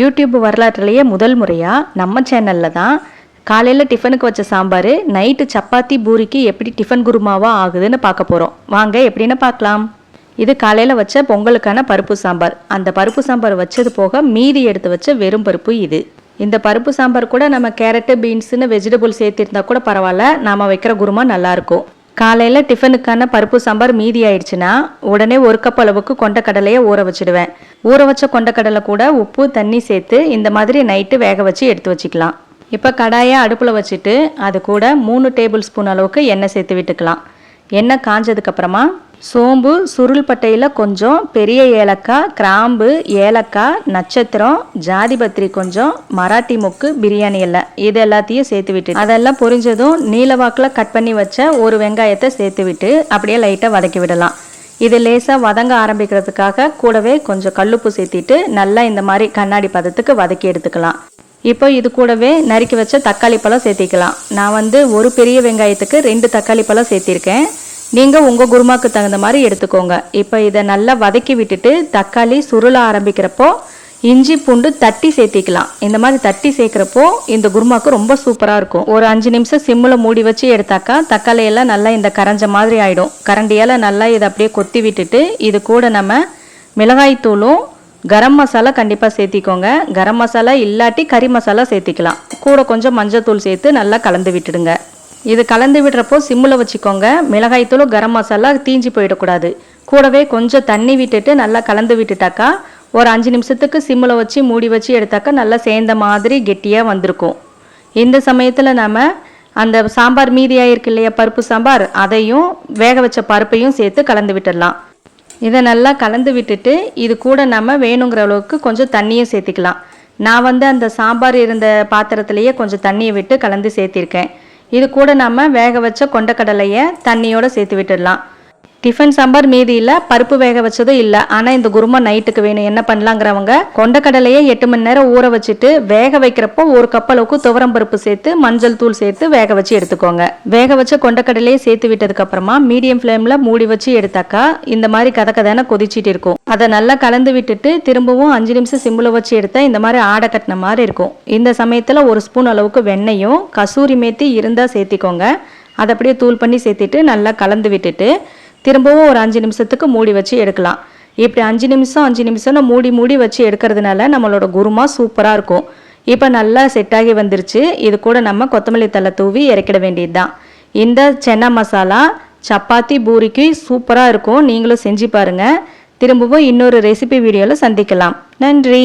YouTube வரலாற்றுலேயே முதல் முறையாக நம்ம சேனலில் தான். காலையில் டிஃபனுக்கு வச்ச சாம்பார் நைட்டு சப்பாத்தி பூரிக்கு எப்படி டிஃபன் குருமாவாக ஆகுதுன்னு பார்க்க போகிறோம் வாங்க எப்படின்னு பார்க்கலாம். இது காலையில் வச்ச பொங்கலுக்கான பருப்பு சாம்பார். அந்த பருப்பு சாம்பார் வச்சது போக மீதி எடுத்து வச்ச வெறும் பருப்பு இது. இந்த பருப்பு சாம்பார் கூட நம்ம கேரட்டு பீன்ஸுன்னு வெஜிடபிள் சேர்த்திருந்தா கூட பரவாயில்ல. நாம வைக்கிற குருமா நல்லாயிருக்கும் காலையில் டிஃபனுக்கான பருப்பு சாம்பார் மீதி ஆயிடுச்சுன்னா உடனே ஒரு கப் அளவுக்கு கொண்டக்கடலையை ஊற வச்சிடுவேன். ஊற வச்ச கொண்டக்கடலை கூட உப்பு தண்ணி சேர்த்து இந்த மாதிரி நைட்டு வேக வச்சு எடுத்து வச்சுக்கலாம். இப்போ கடாயை அடுப்பில் வச்சுட்டு அது கூட மூணு டேபிள் ஸ்பூன் அளவுக்கு எண்ணெய் சேர்த்து விட்டுக்கலாம். எண்ணெய் காஞ்சதுக்கப்புறமா சோம்பு சுருள் பட்டையில் கொஞ்சம் பெரிய ஏலக்காய் கிராம்பு ஏலக்காய் நட்சத்திரம் ஜாதிபத்திரி கொஞ்சம் மராட்டி முக்கு பிரியாணி எல்லாம் இது எல்லாத்தையும் சேர்த்து விட்டு அதெல்லாம் பொரிஞ்சதும் நீலவாக்கில் கட் பண்ணி வச்ச ஒரு வெங்காயத்தை சேர்த்து விட்டு அப்படியே லைட்டாக வதக்கி விடலாம். இது லேசாக வதங்க ஆரம்பிக்கிறதுக்காக கூடவே கொஞ்சம் கல்லுப்பு சேர்த்திட்டு நல்லா இந்த மாதிரி கண்ணாடி பதத்துக்கு வதக்கி எடுத்துக்கலாம். இப்போ இது கூடவே நறுக்கி வச்ச தக்காளி பழம் சேர்த்திக்கலாம். நான் வந்து ஒரு பெரிய வெங்காயத்துக்கு ரெண்டு தக்காளி பழம் சேர்த்திருக்கேன். நீங்கள் உங்கள் குருமாக்கு தகுந்த மாதிரி எடுத்துக்கோங்க. இப்போ இதை நல்லா வதக்கி விட்டுட்டு தக்காளி சுருள ஆரம்பிக்கிறப்போ இஞ்சி பூண்டு தட்டி சேர்த்திக்கலாம். இந்த மாதிரி தட்டி சேர்க்குறப்போ இந்த குருமாக்கு ரொம்ப சூப்பராக இருக்கும். ஒரு அஞ்சு நிமிஷம் சிம்மில் மூடி வச்சு எடுத்தாக்கா தக்காளியெல்லாம் நல்லா இந்த கரைஞ்ச மாதிரி ஆகிடும் கரண்டியால் நல்லா இதை அப்படியே கொத்தி விட்டுட்டு இது கூட நம்ம மிளகாய்த்தூளும் கரம் மசாலா கண்டிப்பாக சேர்த்திக்கோங்க. கரம் மசாலா இல்லாட்டி கறி மசாலா சேர்த்திக்கலாம். கூட கொஞ்சம் மஞ்சத்தூள் சேர்த்து நல்லா கலந்து விட்டுடுங்க. இது கலந்து விடுறப்போ சிம்மில் வச்சுக்கோங்க. மிளகாய்த்தூளும் கரம் மசாலா தீஞ்சு போயிடக்கூடாது. கூடவே கொஞ்சம் தண்ணி விட்டுட்டு நல்லா கலந்து விட்டுட்டாக்கா ஒரு அஞ்சு நிமிஷத்துக்கு சிம்மில் வச்சு மூடி வச்சு எடுத்தாக்கா நல்லா சேர்ந்த மாதிரி கெட்டியாக வந்திருக்கும். இந்த சமயத்தில் நம்ம அந்த சாம்பார் மீதியாக இருக்கு இல்லையா பருப்பு சாம்பார் அதையும் வேக வச்ச பருப்பையும் சேர்த்து கலந்து விட்டுடலாம். இதை நல்லா கலந்து விட்டுட்டு இது கூட நம்ம வேணுங்கிற அளவுக்கு கொஞ்சம் தண்ணியும் சேர்த்திக்கலாம். நான் வந்து அந்த சாம்பார் இருந்த பாத்திரத்திலேயே கொஞ்சம் தண்ணியை விட்டு கலந்து சேர்த்திருக்கேன். இது கூட நம்ம வேக வச்ச கொண்டக்கடலையை தண்ணியோட சேர்த்து விட்டுடலாம். டிஃபன் சாம்பார் மீதி இல்லை பருப்பு வேக வச்சதும் இல்லை. ஆனால் இந்த குருமா நைட்டுக்கு வேணும். என்ன பண்ணலாங்கிறவங்க கொண்டக்கடலையே எட்டு மணி நேரம் ஊற வச்சுட்டு வேக வைக்கிறப்போ ஒரு கப் அளவுக்கு துவரம் பருப்பு சேர்த்து மஞ்சள் தூள் சேர்த்து வேக வச்சு எடுத்துக்கோங்க. வேக வச்ச கொண்டக்கடலையே சேர்த்து விட்டதுக்கு அப்புறமா மீடியம் ஃப்ளேமில் மூடி வச்சு எடுத்தாக்கா இந்த மாதிரி கதை கொதிச்சிட்டு இருக்கும். அதை நல்லா கலந்து விட்டுட்டு திரும்பவும் அஞ்சு நிமிஷம் சிம்மில் வச்சு எடுத்தால் இந்த மாதிரி ஆடை கட்டின மாதிரி இருக்கும். இந்த சமயத்தில் ஒரு ஸ்பூன் அளவுக்கு வெண்ணெயும் கசூரி மேத்தி இருந்தால் சேர்த்திக்கோங்க. அதை அப்படியே தூள் பண்ணி சேர்த்திட்டு நல்லா கலந்து விட்டுட்டு திரும்பவும் ஒரு அஞ்சு நிமிஷத்துக்கு மூடி வச்சு எடுக்கலாம். இப்படி அஞ்சு நிமிஷம் அஞ்சு நிமிஷம்னு மூடி மூடி வச்சு எடுக்கிறதுனால நம்மளோட குருமா சூப்பராக இருக்கும். இப்போ நல்லா செட்டாகி வந்துருச்சு. இது கூட நம்ம கொத்தமல்லி தலை தூவி இறக்கிட வேண்டியது தான் இந்த சென்னா மசாலா சப்பாத்தி பூரிக்கு சூப்பராக இருக்கும். நீங்களும் செஞ்சு பாருங்கள் திரும்பவும் இன்னொரு ரெசிபி வீடியோவில் சந்திக்கலாம். நன்றி.